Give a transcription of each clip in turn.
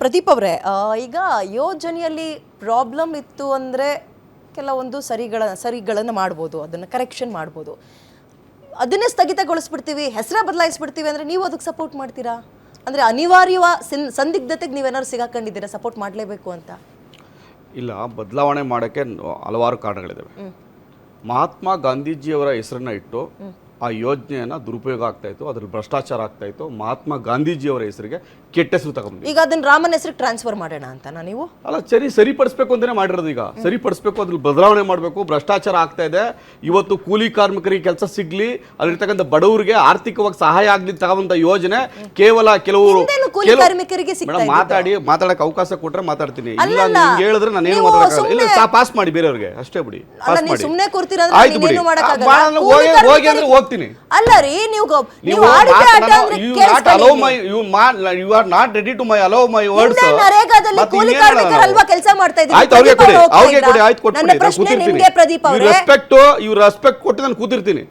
ಪ್ರದೀಪ್ ಅವರೇ ಈಗ ಯೋಜನೆಯಲ್ಲಿ ಪ್ರಾಬ್ಲಮ್ ಇತ್ತು ಅಂದರೆ ಕೆಲವೊಂದು ಸರಿಗಳ ಸರಿಗಳನ್ನು ಮಾಡ್ಬೋದು ಅದನ್ನು ಕರೆಕ್ಷನ್ ಮಾಡ್ಬೋದು. ಅದನ್ನೇ ಸ್ಥಗಿತಗೊಳಿಸ್ಬಿಡ್ತೀವಿ ಹೆಸರೇ ಬದಲಾಯಿಸ್ಬಿಡ್ತೀವಿ ಅಂದರೆ ನೀವು ಅದಕ್ಕೆ ಸಪೋರ್ಟ್ ಮಾಡ್ತೀರಾ? ಅಂದರೆ ಅನಿವಾರ್ಯವ ಸಿನ್ ಸಂದಿಗ್ಧತೆಗೆ ನೀವೇನಾದ್ರು ಸಿಗಾಕೊಂಡಿದ್ದೀರಾ ಸಪೋರ್ಟ್ ಮಾಡಲೇಬೇಕು ಅಂತ? ಇಲ್ಲ ಬದಲಾವಣೆ ಮಾಡೋಕ್ಕೆ ಹಲವಾರು ಕಾರಣಗಳಿದ್ದಾವೆ ಮಹಾತ್ಮ ಗಾಂಧೀಜಿಯವರ ಹೆಸರನ್ನ ಇಟ್ಟು ಆ ಯೋಜನೆಯನ್ನು ದುರುಪಯೋಗ ಆಗ್ತಾ ಇತ್ತು ಅದ್ರ ಭ್ರಷ್ಟಾಚಾರ ಆಗ್ತಾ ಇತ್ತು. ಮಹಾತ್ಮ ಗಾಂಧೀಜಿಯವರ ಹೆಸರಿಗೆ ಕೆಟ್ಟ ಹೆಸರು ತಗೊಂಡು ಈಗ ಅದನ್ನ ರಾಮನ ಹೆಸರಿಗೆ ಟ್ರಾನ್ಸ್ಫರ್ ಮಾಡೋಣ ಅಂತ ನೀವು? ಅಲ್ಲ ಸರಿ ಸರಿಪಡಿಸ್ಬೇಕು ಅಂತಾನೆ ಮಾಡಿರೋದು ಈಗ. ಸರಿಪಡಿಸ್ಬೇಕು ಅದ್ರ ಬದಲಾವಣೆ ಮಾಡಬೇಕು ಭ್ರಷ್ಟಾಚಾರ ಆಗ್ತಾ ಇದೆ. ಇವತ್ತು ಕೂಲಿ ಕಾರ್ಮಿಕರಿಗೆ ಕೆಲಸ ಸಿಗ್ಲಿ ಅಲ್ಲಿರ್ತಕ್ಕಂಥ ಬಡವರಿಗೆ ಆರ್ಥಿಕವಾಗಿ ಸಹಾಯ ಆಗ್ಲಿ ತಗೊಂತ ಯೋಜನೆ ಕೇವಲ ಕೆಲವರು ಕಾರ್ಮಿಕರಿಗೆ ಮಾತಾಡಿ ಮಾತಾಡಕ್ಕೆ ಅವಕಾಶ ಕೊಟ್ರೆ ಮಾತಾಡ್ತೀನಿ. ಇಲ್ಲ. ನಿಮ್ಗೆ ಹೇಳಿದ್ರೆ ನಾನು ಏನು ನೀವು ಇಲ್ಲ ಪಾಸ್ ಮಾಡಿ ಬೇರೆಯವ್ರಿಗೆ. ಅಷ್ಟೇ ಬಿಡಿ ಪಾಸ್ ಮಾಡಿ. ಸುಮ್ಮನೆ ಕೂರ್ತೀರಾ ಆಯ್ತು ಬಿಡಿ. ಹೋಗಿ ಹೋಗಿ ಅಂದ್ರೆ ಕಾರ್ಮಿಕರಿಗೆ- ಹೋಗ್ತೀನಿ. ಅಲ್ಲ ರೀ ನೀವು ಅಂದ್ರೆ ಯು ಕೇಳಿಸ್ಕೊಳ್ಳಿ. My you you are not ready to my allow my words ನರೇಗಾದಲ್ಲಿ ಕೂಲಿ ಕೆಲಸ ಮಾಡ್ತಾ ಇದ್ದೀವಿ ಆಯ್ತು ಅವ್ರಿಗೆ ಪ್ರದೀಪ್ ಕೊಡಿ ಅವ್ರು ಹೋಗ್ತಾ ಅವ್ರಿಗೆ ಇದ್ದ. ಕೊಡಿ ಆಯ್ತು ಕೊಟ್ಬಿಡಿ ನನ್ನ ಪ್ರಶ್ನೆ ಕೂತಿರ್ತೀನಿ. ನಿಮ್ಗೆ ಪ್ರದೀಪ್ ಅವರೇ. ರೆಸ್ಪೆಕ್ಟ್ ಇವ್ ರೆಸ್ಪೆಕ್ಟ್ ಕೊಟ್ಟು ನಾನು ಕೂತಿರ್ತೀನಿ.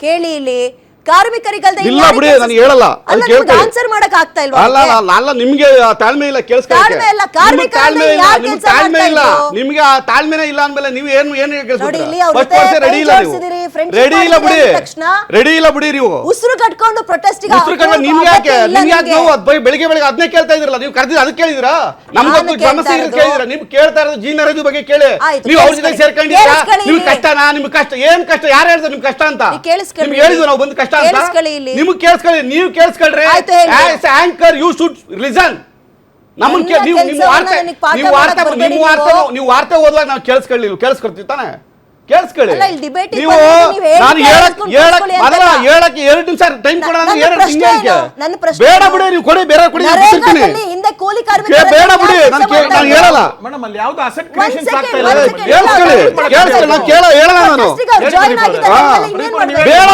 ಕೇಳಿ ಇಲ್ಲಿ. ಕಾರ್ಮಿಕರಿಗಲ್ದೆ ಇಲ್ಲ ಬಿಡಿ ನಾನು ಹೇಳಲ್ಲ. ಅದು ಕೇಳ್ಕೊಳ್ಳಿ. ಆನ್ಸರ್ ಮಾಡಕ್ ಆಗ್ತಾ ಇಲ್ವಾ ಅಲ್ಲ? ಅಲ್ಲ ಅಲ್ಲ ನಿಮ್ಗೆ ಆ ತಾಳ್ಮೆ ಇಲ್ಲ ಕೇಳಿಸ್ಕೊಳ್ಳಕ್ಕೆ. ತಾಳ್ಮೆ ಇಲ್ಲ, ನಿಮ್ಗೆ ಕಾರ್ಮಿಕರಲ್ಲಿ ತಾಳ್ಮೆ ಇಲ್ಲ ಯಾರ್ ನಿಮ್ಗೆ ಕೆಲ್ಸ ತಾಳ್ಮೆ ಮಾಡ್ತಾ ಇಲ್ಲ. ಇದ್ರು? ನಿಮ್ಗೆ ಆ ತಾಳ್ಮೆನೇ ಇಲ್ಲ ಅಂದ್ಮೇಲೆ ನೀವು ಏನು ಏನು ನೋಡಿ, ಇಲ್ಲಿ ಅವ್ರ ಜೊತೆ ವರ್ಷ ರೆಡಿ ಇಲ್ಲ ನೀವು. ರೆಡಿ ಇಲ್ಲ ಬಿಡಿ. ರೆಡಿ ಇಲ್ಲ ಬಿಡಿ ನೀವು. ಉಸಿರು ಕಟ್ಕೊಂಡು ಪ್ರೊಟೆಸ್ಟ್ ಉತ್ತರ ಕನ್ನಡ ನಿಮ್ಗೆ ಯಾಕೆ? ನಿಮ್ಗೆ ಯಾಕೆ ನೋವು ಅದ್ ಬೈ- ಬೆಳಿಗ್ಗೆ ಬೆಳಿಗ್ಗೆ ಅದನ್ನೇ ಕೇಳ್ತಾ ಇದ್ರಲ್ಲ ನೀವು ಕರೆದಿದ್ದು ಅದಕ್ಕೆ ಕೇಳಿದಿರಾ? ನಾನು ಸಮಸ್ಯೆ ಇರೋದು. ಕೇಳಿದಿರಾ? ನೀವು ಕೇಳ್ತಾ ಇರೋದು ಜೀನ್ ಅರೇಜ್ ಬಗ್ಗೆ ಕೇಳಿ. ನೀವು ಅವ್ರ ಜೊತೆ. ಸೇರ್ಕೊಂಡಿದ್ದೀರಾ? ನಿಮ್ಗೆ ಕಷ್ಟನಾ? ನಿಮ್ಗೆ ಕಷ್ಟ? ಏನ್ ಕಷ್ಟ? ಯಾರು ಹೇಳ್ತಾರೆ ನಿಮ್ಗೆ ಕಷ್ಟ ಅಂತ? ನಿಮ್ಗೆ ಹೇಳಿದ್ವಿ ನಾವು ಬಂದು ಕಷ್ಟ ಅಂತ. ನಿಮ್ಗೆ ಕೇಳಿಸ್ಕೊಳ್ಳಿ ನೀವು ಕೇಳಿಸ್ಕೊಳ್ರಿ. ಆಂಕರ್ ಯು ಶುಡ್ ಲಿಸನ್ ನಮ್ಮನ್ನ ನೀವು ನಿಮ್ಮ ವಾರ್ತೆ ನೀವು ವಾರ್ತೆ ನೀವು. ವಾರ್ತೆ ಓದುವಾಗ ನಾವು ಕೇಳಿಸ್ಕೊಳ್ಳಿ ಕೇಳಿಸ್ಕೊಳ್ತೀವಿ ತಾನೆ? ಕೇಳಿಸ್ಕೊಳ್ಳಿ. ನೀವು ನೀವು ನಾನು ಹೇಳಕ್ ಕೇಳಿಸ್ಕೊಂಡು ಹೇಳಕ್ ಅಂತಲ್ಲ. ಹೇಳಕ್ಕೆ ಎರಡು ನಿಮಿಷ ಟೈಮ್ ಕೊಡೋಣ ನನ್ನ ಎರಡು ಪ್ರಶ್ನೆ? ನನ್ನ ಪ್ರಶ್ನೆ ಬೇಡ ಬಿಡಿ ನೀವು ಕೊಡಿ ಬೇರೆ ಕೊಡಿ. ಹಿಂದೆ ಕೂಲಿ ಬೇಡ ಬಿಡಿ ನಾನು ಹೇಳಲ್ಲ. ಮೇಡಮ್ ಅಲ್ಲಿ ಯಾವ್ದು ಅಸೆಟ್ ಒಂದ್ ಕ್ರಿಯೇಷನ್ಸ್ ಆಗ್ತಾ ಇಲ್ಲ? ಒಂದ್ ಕೇಳಿಸ್ಕೊಳ್ಳಿ ಕೇಳಿಸ್ಕೊಳ್ಳಿ ನಾನು ಕೇಳ ಹೇಳಲ್ಲ ನಾನು. ಬಿಡಿ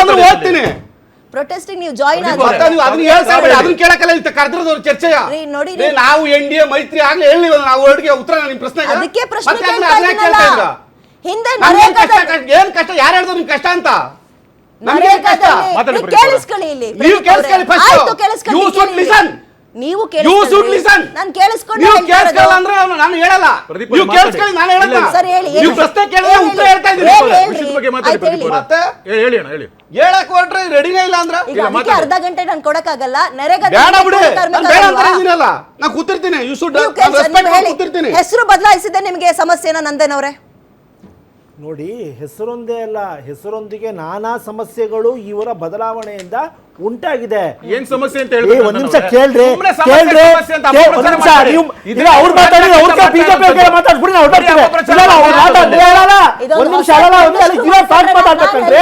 ಅಂದ್ರೆ ಓದ್ತೀನಿ. ಪ್ರೊಟೆಸ್ಟಿಂಗ್ ನೀವು ಜಾಯಿನ್ ಆಗಿ ನೀವು ಅದನ್ನ ಅದನ್ನ ಕೇಳಕಲ್ಲ ಇಲ್ಲಿ ಕರೆದಿರೋದು ಚರ್ಚೆಯ. ರೀ, ನೋಡಿ ನಾವು ಎನ್ ಡಿ ಎ ಮೈತ್ರಿ ಆಗ್ಲೇ ಹೇಳಿ ನಾವು ವರ್ಡ್ಗೆ ಉತ್ತರ ನಿಮ್ ಪ್ರಶ್ನೆಗೆ? ಅದಕ್ಕೆ ಪ್ರಶ್ನೆ ಕೇಳ್ತಾ ಇದ್ದೀನಲ್ಲ. ಹಿಂದೆ ನಮ್ಗೇನ್ ಕಷ್ಟ ನರೇಗಾದಲ್ಲಿ ಕಷ್ಟ- ಏನ್ ಕಷ್ಟ ಯಾರು ಹೇಳಿದ್ರು ನಿಮ್ ಕಷ್ಟ ಅಂತ ನಮ್ಗೆ ಕಷ್ಟ ನರೇಗಾದಲ್ಲಿ ಮಾತಾಡಿ ನೀವು ಪ್ರದೀಪ್ ಅವರೇ. ಕೇಳಿಸ್ಕೊಳ್ಳಿ ಇಲ್ಲಿ ನೀವು ಪ್ರದೀಪ್ ಅವರೇ. ಕೇಳಿಸ್ಕೊಳ್ಳಿ first. ಆಯ್ತು ಕೇಳಿಸ್ಕೊಳ್ಳಿ You should ಕೇಳಿ. listen. ನೀವು ಯು ಶುಡ್ ಕೇಳಿಸ್ಕೊಳ್ಳಿ ಲಿಸನ್ ನಾನು ಕೇಳಿಸ್ಕೊಂಡು ನೀವು ಹೇಳ್ತಾ ಇರೋದು. ಕೇಳಿಸ್ಕೊಳ್ಳ ಅಂದ್ರೆ ನಾನು- ನಾನು ಹೇಳಲ್ಲ ಪ್ರದೀಪ್ ನೀವು ಕೇಳಿಸ್ಕೊಳ್ಳಿ ನಾನು ಹೇಳಲ್ಲ ಇಲ್ಲ, ಇಲ್ಲ. ಸರ್ ಹೇಳಿ ನೀವು ಹೇಳಿ. ಪ್ರಶ್ನೆ ಕೇಳಿದ್ರೆ ಹೇಳಿ, ಉತ್ತರ ಹೇಳ್ತಾ ಇದ್ದೀನಿ ಹೇಳಿ, ಹೇಳಿ. ವಿಷಯದ ಬಗ್ಗೆ ಮಾತಾಡಿ ಆಯ್ತು, ಪ್ರದೀಪ್ ಹೇಳಿ. ಅವರೇ. ಮತ್ತೆ? ಹೇಳಿ ಹೇಳಿ ಅಣ್ಣ ಹೇಳಿ ಹೇಳಕ್ ಹೊರಟ್ರೆ ರೆಡಿನೇ ಇಲ್ಲ ಅಂದ್ರೆ ಈಗ ಇಲ್ಲ, ಅದಕ್ಕೆ ಮಾತಾಡಿ. ಅರ್ಧ ಗಂಟೆ ನಾನು ಕೊಡಕ್ಕಾಗಲ್ಲ ನರೇಗಾ ಬೇಡ ಬಿಡಿ ನಾನು ಬೇಡ ಅಂತ ಇದ್ದೀನಲ್ಲ ನಾನು ಕೂತಿರ್ತೀನಿ ಯು ಶುಡ್ ನೀವು ಕೆಲ್ಸ- ರೆಸ್ಪೆಕ್ಟ್ ನೀವು ಹೇಳಿ. ಕೂತಿರ್ತೀನಿ ಹೆಸರು ಬದಲಾಯಿಸಿದೆ ನಿಮಗೆ ಸಮಸ್ಯೆನ ನಂದನ್ ಅವರೇ ನೋಡಿ ಹೆಸರೊಂದೇ ಅಲ್ಲ ಹೆಸರೊಂದಿಗೆ ನಾನಾ ಸಮಸ್ಯೆಗಳು ಇವರ ಬದಲಾವಣೆಯಿಂದ ಉಂಟಾಗಿದೆ. ಏನ್ ಸಮಸ್ಯೆ ಅಂತ ಹೇಳಿ ಒಂದ್ ನಿಮಿಷ ಕೇಳ್ರಿ ಕೇಳ್ರಿ. ಒಂದ್ ನಿಮಿಷ ನೀವು ಇದನ್ನ ಅವ್ರು ಮಾತಾಡಿ ಅವ್ರ ಬಿಜೆಪಿ ಮಾಡ್ತಾರೆ. ಮಾತಾಡ್ಬಿಡಿ ನಾವು ಹೊರಡ್ತೀವಿ ಇಲ್ಲ ಅವ್ರು. ಮಾತಾಡ್ಲಿ. ಅಲ್ಲಲ್ಲ ಒಂದ್ ನಿಮಿಷ ಅಲ್ಲ ಒಂದ್ ಅಲ್ಲಿ ಜೀವ ಪಾಠ ಮಾತಾಡ್ಬೇಕಂದ್ರೆ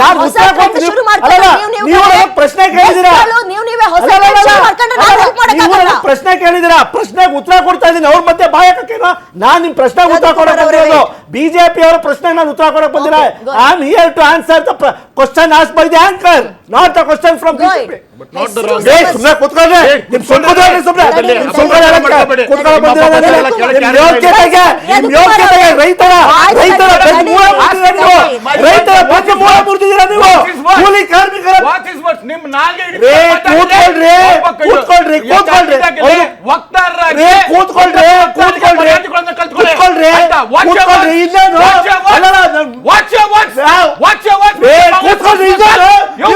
ನಾನು ಹೊಸ ಉತ್ತರ ಶುರು ಮಾಡ್ತಾರೆ, ನೀವು- ಪ್ರಶ್ನೆ ಕೇಳಿದಿರಾ ನೀವು ನೀವೇ ಹೊಸ ಅಲ್ಲಲ್ಲ, ಶುರು ಮಾಡ್ಕೊಂಡ್ರೆ ನಾನು help ನೀವು ಪ್ರಶ್ನೆ ಕೇಳಿದಿರಾ ಪ್ರಶ್ನೆಗೆ ಉತ್ತರ ಕೊಡ್ತಾ ಇದ್ದೀನಿ. ಅವ್ರ ಮತ್ತೆ ಬಾಯಕೇನೋ ನಾನ್ ನಿಮ್ ಪ್ರಶ್ನೆಗೆ ಉತ್ತರ ಕೊಡಕ್. ಬಂದಿರೋದು. ಬಿಜೆಪಿ ಅವರ ಪ್ರಶ್ನೆಗೆ ನಾನು ಉತ್ತರ ಕೊಡಕ್ ಬಂದಿಲ್ಲ. I am here to answer the question as by the anchor Not the question from Go BJP ahead. But not the ಹೆಸ್ರು wrong- ಏ, ಸಮಸ್ಯೆ- ಸುಮ್ನೆ ಕೂತ್ಕೊಳ್ರಿ. ಏ, ನಿಮ್ ಸುಮ್ನೆ ಕೂತ್ಕೊಳ್ರಿ ಸುಮ್ನೆ. ನಡೀರಿ, ನಿಮ್ ನಡೀರಿ. ಸುಮ್ನೆ ಹೇಳಕ್ಕೆ ಮಾತಾಡ್ಬೇಡಿ. ಕೂತ್ಕೊಳ್ಳೋ ನಿಮ್ಮ ಬಂದಿರೋದು ಪಕ್ಕ ನಿಮ್ ಎಲ್ಲ ಕೆಳಗೆ ಯೋಗ್ಯತೆಗೆ, ನಡೀರಿ. ನಿಮ್ ಯೋಗ್ಯತೆಗೆ ರೈತರ ಆಯ್ತು, ರೈತರ ನಡೀರಿ, ಬಗ್ಗೆ ಮೂಲ ನಡೀರಿ. ಮುರಿದಿದ್ದೀರಾ ನೀವು ಆಯ್ತು, ರೈತರ what ಬಗ್ಗೆ is ಮೂಲ what? ಮುರಿದಿದ್ದೀರಾ ನೀವು What is what? ಕೂಲಿ ಕಾರ್ಮಿಕರ What is what? ನಿಮ್ ನಾಲ್ಗೆ ಹಿಡಿದು ರೇ, ಮಾತಾಡಿದ್ರೆ ಕೂತ್ಕೊಳ್ರಿ, ಒಬ್ಬ ಕೈಯು- ಕೂತ್ಕೊಳ್ರಿ, ಕೂತ್ಕೊಳ್ರಿ. ಯಾಕೆ ಅವ್ರು- ವಕ್ತಾರರಾಗಿ ರೇ, ಕೂತ್ಕೊಳ್ರಿ, ವಕ್ತಾರರಿಗೆ ಕೂತ್ಕೊಳ್ರಿ. ಮರ್ಯಾದೆಗಳನ್ನ ಕಲ್ತ್ಕೊಳ್ಳಿ. ಕೂತ್ಕೊಳ್ರಿ, ಆಯ್ತಾ? Watch your ಕೂತ್ಕೊಳ್ರಿ, words. ಇನ್ನೇನು? Watch your words. ಅಲ್ಲಲ್ಲ, ನಾನು- Watch your words. ಯಾವ? Watch your words. ರೇ, ಕೂತ್ಕೊಳ್ರಿ, ಇನ್ನೇನು? You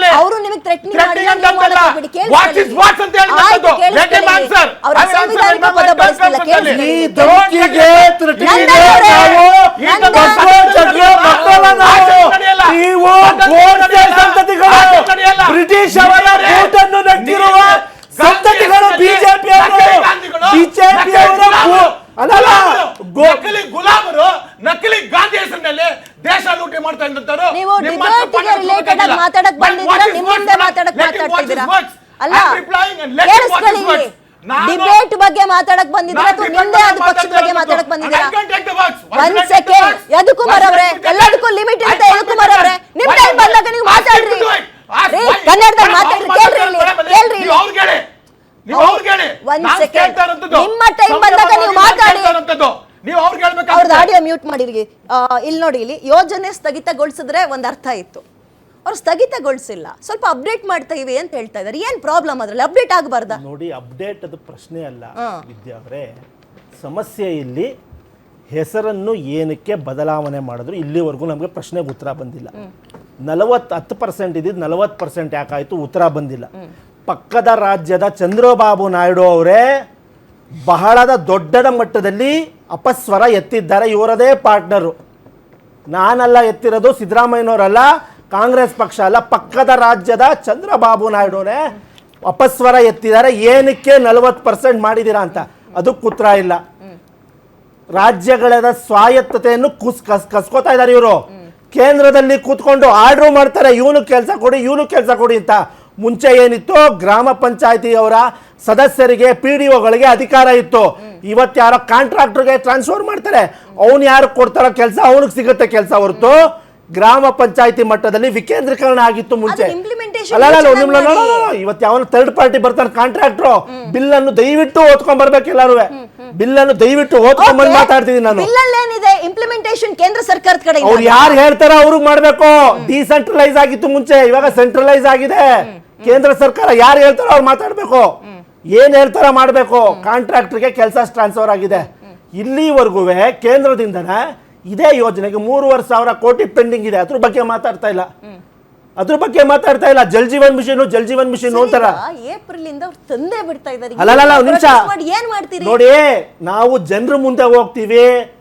ಈ ಈ ಅಲ್ಲ ಅಲ್ಲ. ಅವರು ನಿಮಗೆ ಥ್ರೆಟ್ನಿಂಗ್ ಮಾಡಿ ಅಂತ ವಾಟ್ What is ಅಂತ ಹೇಳಿ ಆಯ್ತು, ಮಾತಾಡು. ಆನ್ಸರ್ ಅವರ ಸಂವಿಧಾನಿಕ ಪದ ಕೇಳಿ ಈ. ಧಮ್ಕಿಗೆ ಅವರೇ, ನಾವು ನಂದನ್ ಬಸವ ಚಕ್ರ ಮಕ್ಕಳ ನಾವು ನೀವು ಗೋಡ್ಸೆ ಸಂತತಿಗಳು. ಬ್ರಿಟಿಷ್ ಅವರ ಕೂಟನ್ನು ನೆಟ್ಟಿರುವ ಸಂತತಿಗಳು ಬಿಜೆಪಿ ಅವರು. ಬಿಜೆಪಿ ಅವರು ಅಲ್ಲಲ್ಲ ಮಾಡ್ತಾ ನೀವು ಡಿಬೇಟ್ಗೆ ರಿಲೇಟೆಡ್ ಆಗಿ. ಮಾತಾಡಕ್ ಬಂದಿದ್ದೀರಾ? ನಿಮ್ಮಿಂದ? ಮಾತಾಡಕ್. ಅಲ್ಲ ಕೇಳಿಸ್ಕೊಳ್ಳಿ. ಇಲ್ಲಿ. ಡಿಬೇಟ್ ಬಗ್ಗೆ ಮಾತಾಡಕ್ ಬಂದಿದ್ದೀರಾ ಅಥವಾ ನಿಮ್ದೇ ಆದ ಬಗ್ಗೆ ಪಕ್ಷದ ಬಗ್ಗೆ ಮಾತಾಡಕ್ ಬಂದಿದ್ದೀರಾ? ಒಂದ್ ಸೆಕೆಂಡ್? ಯದುಕುಮಾರ್ ಅವರೇ ಎಲ್ಲದಕ್ಕೂ ಲಿಮಿಟ್ ಇರುತ್ತೆ. ಯದುಕುಮಾರ್ ಅವರೇ. ನಿಮ್ ಟೈಮ್ ಬಂದಾಗ ನೀವು ಮಾತಾಡ್ರಿ. ಕನ್ನಡದಲ್ಲಿ ಮಾತಾಡ್ರಿ. ಕೇಳ್ರಿ ಇಲ್ಲಿ ಕೇಳ್ರಿ. ಅವ್ರಿಗೆ ಒಂದ್ ಇರೋಂಥದ್ದು. ನಿಮ್ಮ ಟೈಮ್ ಬಂದಾಗ ನೀವು ಮಾತಾಡಿ. ಹೇಳ್ಬೇಕಾಗುತ್ತೆ ಆಡಿಯೋ ಮ್ಯೂಟ್ ಮಾಡಿರಿ ಇಲ್ಲಿ ನೋಡಿ ಇಲ್ಲಿ ಯೋಜನೆ ಸ್ಥಗಿತಗೊಳಿಸಿದ್ರೆ ಒಂದು ಅರ್ಥ ಇತ್ತು. ಅವ್ರು ಸ್ಥಗಿತಗೊಳಿಸಿಲ್ಲ. ಸ್ವಲ್ಪ ಅಪ್ಡೇಟ್ ಮಾಡ್ತಾ ಇವೆ ಅಂತ ಹೇಳ್ತಾ ಇದಾರೆ. ಏನ್ ಪ್ರಾಬ್ಲಮ್ ಅದ್ರಲ್ಲಿ? ಅಪ್ಡೇಟ್ ಆಗಬಾರ್ದ? ನೋಡಿ ಅಪ್ಡೇಟ್ ಅದು ಪ್ರಶ್ನೆ ಅಲ್ಲ ವಿದ್ಯಾ ಅವರೇ. ಸಮಸ್ಯೆ ಇಲ್ಲಿ ಹೆಸರನ್ನು ಏನಕ್ಕೆ ಬದಲಾವಣೆ ಮಾಡಿದ್ರು? ಇಲ್ಲಿವರೆಗೂ ನಮಗೆ ಪ್ರಶ್ನೆಗೆ ಉತ್ತರ ಬಂದಿಲ್ಲ. ನಲವತ್ತು ಹತ್ತು ಪರ್ಸೆಂಟ್ ಇದ್ದಿದ್ದು ನಲವತ್ತು ಪರ್ಸೆಂಟ್ ಯಾಕಾಯಿತು? ಉತ್ತರ ಬಂದಿಲ್ಲ. ಪಕ್ಕದ ರಾಜ್ಯದ ಚಂದ್ರಬಾಬು ನಾಯ್ಡು ಅವರೇ ಬಹಳದ ದೊಡ್ಡದ ಮಟ್ಟದಲ್ಲಿ ಅಪಸ್ವರ ಎತ್ತಿದ್ದಾರೆ ಇವರದೇ ಪಾರ್ಟ್ನರು. ನಾನಲ್ಲ ಎತ್ತಿರೋದು ಸಿದ್ದರಾಮಯ್ಯನವರಲ್ಲ ಕಾಂಗ್ರೆಸ್ ಪಕ್ಷ ಅಲ್ಲ ಪಕ್ಕದ ರಾಜ್ಯದ ಚಂದ್ರಬಾಬು ನಾಯ್ಡುನೇ ಅಪಸ್ವರ ಎತ್ತಿದ್ದಾರೆ ಏನಕ್ಕೆ ನಲವತ್ತು ಪರ್ಸೆಂಟ್ ಮಾಡಿದ್ದೀರಾ ಅಂತ. ಅದು ಕುತ್ರ ಇಲ್ಲ. ರಾಜ್ಯಗಳ ಸ್ವಾಯತ್ತತೆಯನ್ನು ಕುಸ್ ಕಸ್ ಕಸ್ಕೋತಾ ಇದ್ದಾರೆ ಇವರು. ಕೇಂದ್ರದಲ್ಲಿ ಕೂತ್ಕೊಂಡು ಆರ್ಡ್ರು ಮಾಡ್ತಾರೆ ಇವನು ಕೆಲಸ ಕೊಡಿ ಇವನು ಕೆಲಸ ಕೊಡಿ ಅಂತ. ಮುಂಚೆ ಏನಿತ್ತು ಗ್ರಾಮ ಪಂಚಾಯತಿಯವರ ಸದಸ್ಯರಿಗೆ ಪಿ ಡಿ ಒಗಳಿಗೆ ಅಧಿಕಾರ ಇತ್ತು. ಇವತ್ತು ಯಾರೋ ಕಾಂಟ್ರಾಕ್ಟರ್ಗೆ ಟ್ರಾನ್ಸ್ಫರ್ ಮಾಡ್ತಾರೆ. ಅವನು ಯಾರು ಕೊಡ್ತಾರೋ ಕೆಲಸ ಅವನಿಗೆ ಸಿಗುತ್ತೆ ಕೆಲಸ ಹೊರತು. ಗ್ರಾಮ ಪಂಚಾಯತಿ ಮಟ್ಟದಲ್ಲಿ ವಿಕೇಂದ್ರೀಕರಣ ಆಗಿತ್ತು ಮುಂಚೆ. ಇವತ್ತು ಯಾವ ಥರ್ಡ್ ಪಾರ್ಟಿ ಬರ್ತಾನೆ ಕಾಂಟ್ರಾಕ್ಟ್ರು ಬಿಲ್ ಅನ್ನು ದಯವಿಟ್ಟು ಓದ್ಕೊಂಡ್ ಬರ್ಬೇಕು ಎಲ್ಲಾರು ಬಿಲ್ ಅನ್ನು ದಯವಿಟ್ಟು ಓದ್ಕೊಂಡ್ ಬಂದು ಮಾತಾಡ್ತಿದ್ದೀನಿ ನಾನು. ಇಂಪ್ಲಿಮೆಂಟೇಶನ್ ಇಂಪ್ಲಿಮೆಂಟೇಷನ್ ಕೇಂದ್ರ ಸರ್ಕಾರದ ಕಡೆ ಅವ್ರು ಯಾರು ಹೇಳ್ತಾರೋ ಅವ್ರಿಗೆ ಮಾಡ್ಬೇಕು. ಡಿಸೆಂಟ್ರಲೈಸ್ ಆಗಿತ್ತು ಮುಂಚೆ. ಇವಾಗ ಸೆಂಟ್ರಲೈಸ್ ಆಗಿದೆ. ಕೇಂದ್ರ ಸರ್ಕಾರ ಯಾರು ಹೇಳ್ತಾರೋ ಅವ್ರು ಮಾತಾಡ್ಬೇಕು. ಏನ್ ಹೇಳ್ತಾರ ಮಾಡ್ಬೇಕು. ಕಾಂಟ್ರಾಕ್ಟರ್ಗೆ ಕೆಲಸ ಟ್ರಾನ್ಸ್ಫರ್ ಆಗಿದೆ. ಇಲ್ಲಿವರೆಗೂ ಕೇಂದ್ರದಿಂದ ಇದೇ ಯೋಜನೆಗೆ ಮೂರುವರೆ ಸಾವಿರ ಕೋಟಿ ಪೆಂಡಿಂಗ್ ಇದೆ. ಅದ್ರ ಬಗ್ಗೆ ಮಾತಾಡ್ತಾ ಇಲ್ಲ. ಅದ್ರ ಬಗ್ಗೆ ಮಾತಾಡ್ತಾ ಇಲ್ಲ. ಜಲ್ ಜೀವನ್ ಮಿಷನ್ ಜಲ್ ಜೀವನ್ ಮಿಷನ್ ಅಂತಾರ. ಏಪ್ರಿಲ್ ಇಂದ ತಂದೆ ಬಿಡ್ತಾ ಇದ್ದಾರೆ ಒಂದ್ ನಿಮಿಷ. ನೋಡಿ ನಾವು ಜನರ ಮುಂದೆ ಹೋಗ್ತೀವಿ.